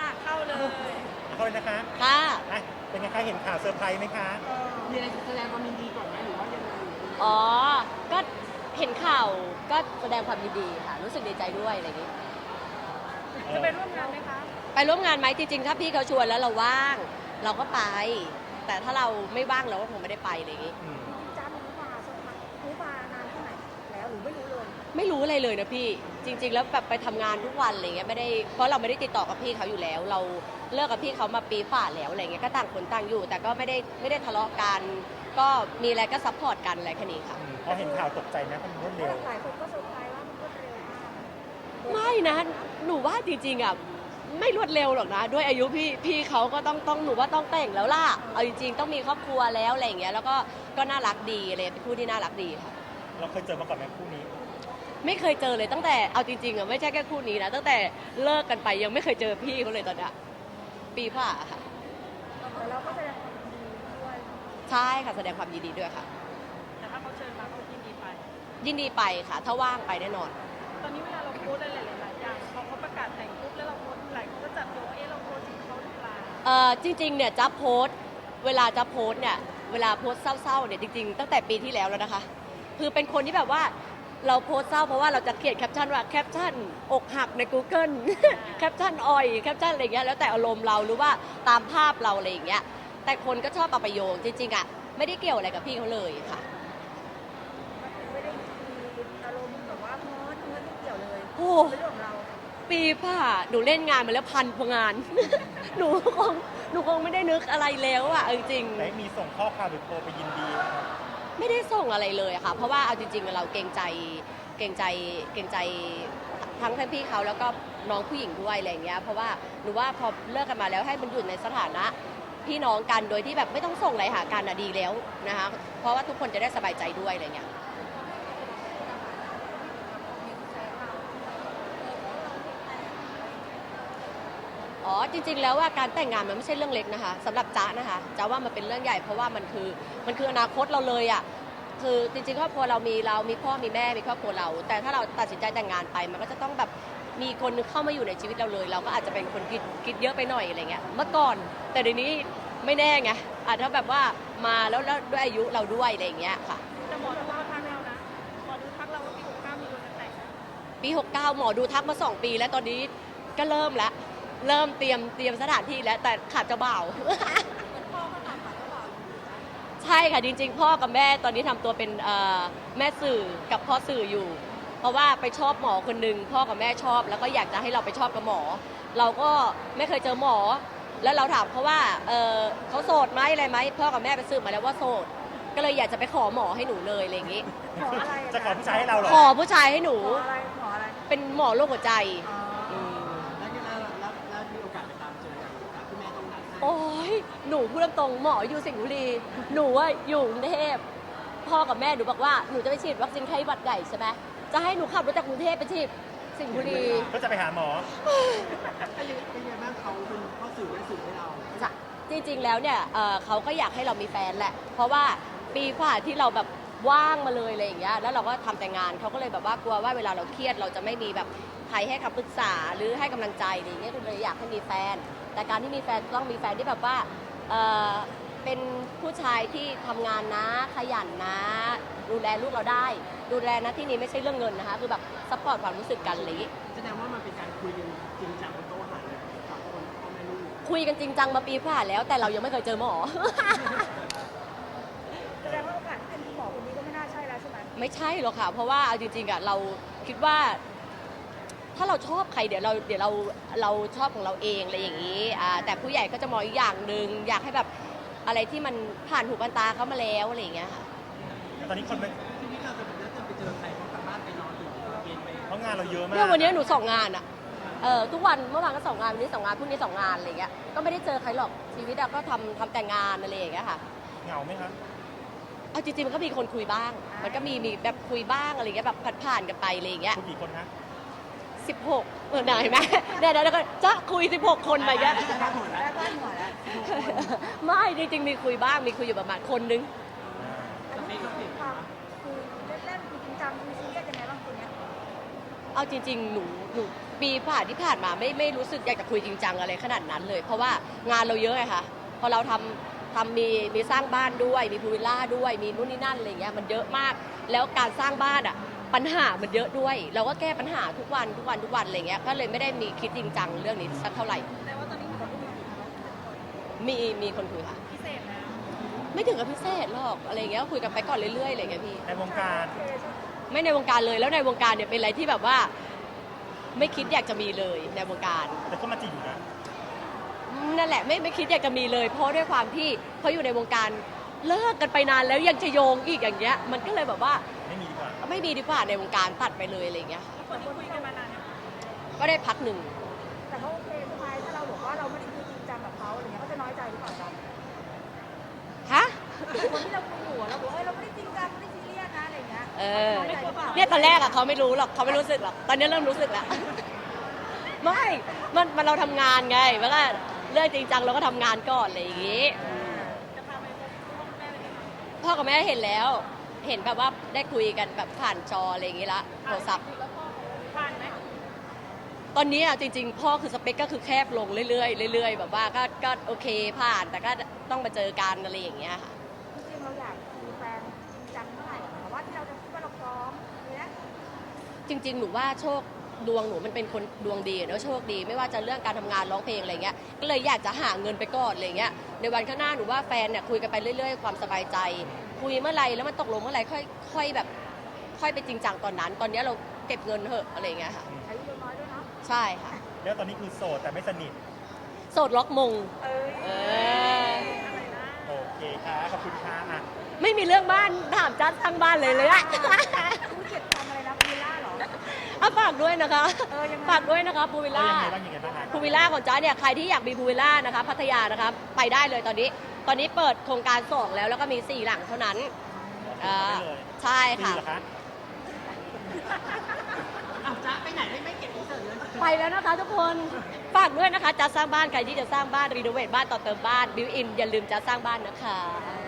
อะเข้าเลยเข้าเลยนะคะค่ะอะเป็นไงคะเห็นข่าวเซอร์ไพรส์ไหมคะมีอะไรจะแสดงความยินดีก่อนไหมหรือว่ายังไงอ๋อ ก็เห็นข่าวก็แสดงความยินดีค่ะ รู้สึกดีใจด้วยอะไรอย่างนี้ จะไปร่วมงานไหมคะ ไปร่วมงานไหมจริงๆ ถ้าพี่เขาชวนแล้วเราว่าง เราก็ไป แต่ถ้าเราไม่ว่างเราก็คงไม่ได้ไปอะไรอย่างนี้ อืม อะไรเลยนะพี่จริง ๆ แล้วแบบไปทำงานทุกวันอะไรเงี้ยไม่ได้เพราะเราไม่ได้ติดต่อกับพี่เขาอยู่แล้ว เราเลิกกับพี่เขามาปีฝ่าแล้วอะไรเงี้ยก็ต่างคนต่างอยู่ แต่ก็ไม่ได้ไม่ได้ทะเลาะกันก็มีอะไรก็ซัพพอร์ตกันอะไรแค่นี้ค่ะ อืมพอเห็นข่าวตกใจไหมเพราะมันรวดเร็ว หลายคนก็เซอร์ไพรส์ว่ามันรวดเร็วมากไม่นะ หนูว่าจริงๆอะไม่รวดเร็วหรอกนะ ด้วยอายุพี่พี่เขาก็ต้องต้องหนูว่าต้องแต่งแล้วล่ะเอาจริงๆต้องมีครอบครัวแล้วอะไรอย่างเงี้ยแล้วก็ก็น่ารักดีเลยเป็นคู่ที่น่ารักดีค่ะ เราเคยเจอมาก่อนไหมคู่นี้ ไม่เคยเจอเลยตั้งแต่เอาจริงๆอะไม่ใช่แค่คู่นี้นะตั้งแต่เลิกกันไปยังไม่เคยเจอพี่เขาเลยตอนเนี้ยปีผ่าค่ะแต่เราก็แสดงความยินดีด้วยใช่ค่ะแสดงความยินดีด้วยค่ะ แต่ถ้าเขาเชิญมาก็ยินดีไป ยินดีไปค่ะถ้าว่างไปแน่นอน ตอนนี้เวลาเราโพสอะไรหลายๆอย่างพอเขาประกาศแต่งปุ๊บแล้วเราโพสหลายคนก็จับโยงว่าเอ๊ะเราโพสถึงเขาหรือเปล่าเอ่อจริงๆเนี่ยจะโพสต์เวลาจะโพสต์เนี่ยเวลาโพสต์เศร้าๆเนี่ยจริงๆ ตั้งแต่ปีที่แล้วแล้วนะคะ คือเป็นคนที่แบบว่า เราโพสต์เศร้าเพราะว่าเราจะเขียนแคปชั่นว่าแคปชั่นอกหักใน Google แคปชั่นอ่อยแคปชั่นอะไรเงี้ยแล้วแต่อารมณ์เราหรือว่าตามภาพเราอะไรอย่างเงี้ยแต่คนก็ชอบเอาไปโยงจริงๆอะไม่ได้เกี่ยวอะไรกับพี่เขาเลยค่ะไม่ได้มีอารมณ์แบบว่าโพสเงินไม่เกี่ยวเลยโอ้เป็นเรื่องของเราปีผ่าหนูเล่นงานมาแล้วพันกว่างาน หนูคงหนูคงไม่ได้นึกอะไรแล้วอะเอาจริงๆไหนมีส่งข้อความหรือโทรไปยินดี ไม่ได้ส่งอะไรเลยอะค่ะ เพราะว่าเอาจริงๆเราเกรงใจเกรงใจเกรงใจทั้งท่านพี่เขาแล้วก็น้องผู้หญิงด้วยอะไรอย่างเงี้ยเพราะว่าหนูว่าพอเลิกกันมาแล้วให้มันอยู่ในสถานะพี่น้องกันโดยที่แบบไม่ต้องส่งอะไรหากันอะดีแล้วนะคะเพราะว่าทุกคนจะได้สบายใจด้วยอะไรเงี้ย อ๋อจริง ๆ แล้วว่าการแต่งงานมันไม่ใช่เรื่องเล็กนะคะสำหรับจ๊ะนะคะจ๊ะว่ามันเป็นเรื่องใหญ่เพราะว่ามันคือมันคืออนาคตเราเลยอะคือจริงๆครอบครัวเรามีเรามีพ่อมีแม่มีครอบครัวเรา แต่ถ้าเราตัดสินใจแต่งงานไป มันก็จะต้องแบบมีคนนึงเข้ามาอยู่ในชีวิตเราเลย เราก็อาจจะเป็นคนคิดคิดเยอะไปหน่อยอะไรเงี้ยเมื่อก่อน แต่เดี๋ยวนี้ไม่แน่ไงอาจจะถ้าแบบว่ามาแล้วแล้วด้วยอายุเราด้วยอะไรอย่างเงี้ยค่ะแต่หมอดูเขาทักเรานะหมอดูทักเราว่าปีหกเก้ามีคนจะแต่งนะปี 69 หมอดูทักมา 2 ปี แล้วตอนนี้ก็เริ่มแล้ว เริ่มเตรียมเตรียมสถานที่แล้วแต่ขาดเจ้าบ่าวพ่อก็ตามหาเจ้าบ่าว ใช่ค่ะจริงๆ พ่อกับแม่ตอนนี้ทำตัวเป็นเอ่อแม่สื่อกับพ่อสื่ออยู่ เพราะว่าไปชอบหมอคนหนึ่งพ่อกับแม่ชอบ แล้วก็อยากจะให้เราไปชอบกับหมอ เราก็ไม่เคยเจอหมอ แล้วเราถามเขาว่าเออเขาโสดไหมอะไรไหมพ่อกับแม่ไปสืบมาแล้วว่าโสด ก็เลยอยากจะไปขอหมอให้หนูเลยอะไรอย่างงี้หมออะไรจะขอผู้ชายให้เราเหรอขอผู้ชายให้หนูหมออะไรหมออะไรเป็นหมอโรคหัวใจ อ๋อ โอ้ยหนูพูดตรงๆหมออยู่สิงห์บุรี หนูอะอยู่กรุงเทพพ่อกับแม่หนูบอกว่าหนูจะไปฉีดวัคซีนไข้หวัดใหญ่ใช่ไหมจะให้หนูขับรถจากกรุงเทพไปฉีดสิงห์บุรี ก็จะไปหาหมอ เป็นไงบ้างเขาเป็นข้อสื่อและสื่อให้เราจะจริงๆ แล้วเนี่ยเอ่อเขาก็อยากให้เรามีแฟนแหละ เพราะว่าปีกว่าที่เราแบบ ว่างมาเลยอะไรอย่างเงี้ยแล้วเราก็ทำแต่งานเขาก็เลยแบบว่ากลัวว่าเวลาเราเครียดเราจะไม่มีแบบใครให้คำปรึกษาหรือให้กำลังใจอะไรอย่างเงี้ยก็เลยอยากให้มีแฟน แต่การที่มีแฟนต้องมีแฟนที่แบบว่าเอ่อเป็นผู้ชายที่ทำงานนะขยันนะ ดูแลลูกเราได้ ดูแลนะที่นี้ไม่ใช่เรื่องเงินนะคะคือแบบซัพพอร์ตความรู้สึกกันอะไรอย่างงี้แสดงว่ามันเป็นการคุยกันจริงจังบนโต๊ะอาหารเลยกับคนพ่อแม่ลูกคุยกันจริงจังมาปีผ่านแล้ว แต่เรายังไม่เคยเจอหมอ ไหมไม่ใช่หรอกค่ะ เพราะว่าเอาจริงๆอะเราคิดว่า ถ้าเราชอบใครเดี๋ยวเราเดี๋ยวเราเราชอบของเราเองอะไรอย่างนี้อ่าแต่ผู้ใหญ่ก็จะมองอีกอย่างหนึ่งอยากให้แบบอะไรที่มันผ่านหูผ่านตาเขามาแล้วอะไรอย่างเงี้ยค่ะ ตอนนี้คนไปที่นี่เราจะเป็นนัดจะไปเจอใครเขากลับบ้านไปนอนหรือเกณฑ์ไปเพราะงานเราเยอะมากเนี่ยวันนี้หนูสองงานอะเออทุกวันเมื่อวานก็สองงานวันนี้สองงานพรุ่งนี้สองงานอะไรอย่างเงี้ยก็ไม่ได้เจอใครหรอกชีวิตอะก็ทำทำแต่งานอะไรอย่างเงี้ยค่ะ เหงาไหมคะ เอาจริงๆมันก็มีคนคุยบ้าง มันก็มีมีแบบคุยบ้างอะไรอย่างเงี้ยแบบผ่านๆกันไปอะไรอย่างเงี้ย คุณกี่คนคะสิบหกเออไหนไหมเดี๋ยวเดี๋ยวเดี๋ยวก็จะคุยสิบหกคนไปกันได้หมดแล้วได้บ้านหัวแล้วไม่จริงๆมีคุยบ้างมีคุยอยู่ประมาณคนนึง อันนี้คือความคือเล่นๆคือจริงจังคือซีเรียสยังไงบ้างคนเนี้ยเอาจริงๆ หนูหนูปีผ่านที่ผ่านมาไม่ไม่รู้สึกอยากจะคุยจริงจังอะไรขนาดนั้นเลย เพราะว่างานเราเยอะไงคะพอเราทำ ทำมีมีสร้างบ้านด้วย มีพูลวิลล่าด้วยมีนู่นนี่นั่นอะไรเงี้ยมันเยอะมาก แล้วการสร้างบ้านอะปัญหามันเยอะด้วย เราก็แก้ปัญหาทุกวันทุกวันทุกวันอะไรเงี้ยก็เลยไม่ได้มีคิดจริงจังเรื่องนี้สักเท่าไหร่แต่ว่าตอนนี้มีคนคุยอยู่แล้วมีมีคนคุยค่ะพิเศษนะไม่ถึงกับพิเศษหรอกอะไรเงี้ยก็คุยกันไปก่อนเรื่อยๆอะไรเงี้ยพี่ในวงการ ไม่ในวงการเลยแล้วในวงการเนี่ยเป็นอะไรที่แบบว่า ไม่คิดอยากจะมีเลยในวงการ แต่ก็มาจีบอยู่นะ นั่นแหละไม่ไม่คิดอยากจะมีเลย เพราะด้วยความที่เขาอยู่ในวงการเลิกกันไปนานแล้วยังจะโยงอีกอย่างเงี้ย มันก็เลยแบบว่าไม่มีดีกว่าไม่มีดีกว่าในวงการตัดไปเลยอะไรเงี้ยแล้วคนที่คุยกันมานานเนี่ยก็ได้พักหนึ่ง แต่เขาโอเคใช่ไหมถ้าเราบอกว่าเราไม่ได้คุยจริงจังกับเขาอะไรเงี้ยเขาจะน้อยใจหรือเปล่าจ๊ะฮะ คนที่เราคุยอยู่อะเราบอกเอ้ยเราไม่ได้จริงจังไม่ได้ซีเรียสนะอะไรเงี้ยเออน้อยใจหรือเปล่าเนี่ยตอนแรกอะเขาไม่รู้หรอกเขาไม่รู้สึกหรอก ตอนนี้เริ่มรู้สึกแล้ว ไม่ มันมันเราทำงานไง แล้วก็ เรื่องจริงจังเราก็ทำงานก่อนอะไรอย่างงี้จะพาไปพบพ่อแม่เลยไหมพ่อกับแม่เห็นแล้ว เห็นแบบว่าได้คุยกันแบบผ่านจออะไรอย่างงี้ละโทรศัพท์แล้วพ่อผ่านไหมตอนนี้อะจริง ๆ พ่อคือสเปคก็คือแคบลงเรื่อยๆเรื่อยๆแบบว่าก็ก็โอเคผ่านแต่ก็ต้องมาเจอกันอะไรอย่างเงี้ยค่ะ จริงๆเราอยากมีแฟนจริงจังเมื่อไหร่แต่ว่าที่เราจะคิดว่าเราพร้อมเนี้ยจริง ๆ หนูว่าโชค ดวงหนูมันเป็นคนดวงดีเนอะโชคดี ไม่ว่าจะเรื่องการทำงานร้องเพลงอะไรเงี้ยก็เลยอยากจะหาเงินไปก่อนอะไรเงี้ยในวันข้างหน้าหนูว่าแฟนเนี่ยคุยกันไปเรื่อย ๆ ความสบายใจ คุยเมื่อไหรแล้วมันตกลงเมื่อไหรค่อยค่อยแบบค่อยไปจริงจังตอนนั้น ตอนนี้เราเก็บเงินเถอะอะไรเงี้ยค่ะอายุยังน้อยด้วยเนาะใช่ค่ะ แล้วตอนนี้คือโสดแต่ไม่สนิทโสดล็อกมงเอ้ยเอออะไรนะโอเคค่ะขอบคุณค่ะอะไม่มีเรื่องบ้านถามจัดทั้งบ้านเลยเลยอะ ด้วยนะคะเออยังไงฝากด้วยนะคะพูวิลเอาล่ายังไงบ้างยังไงบ้างอะพูวิลล่าของจ้าเนี่ยใครที่อยากมีพูวิลล่านะคะ พัทยานะคะไปได้เลยตอนนี้ ตอนนี้เปิดโครงการสองแล้วแล้วก็มีสี่หลังเท่านั้นอ่าได้เลยใช่ดีค่ะเหรอคะอ้าวจ๊ะไปไหนไม่ไม่เก็บอินเสิร์ตเลยไปแล้วนะคะทุกคนฝากด้วยนะคะจะสร้างบ้านใครที่จะสร้างบ้านรีโนเวทบ้านต่อเติมบ้านบิวอินอย่าลืมจะสร้างบ้านนะคะเอ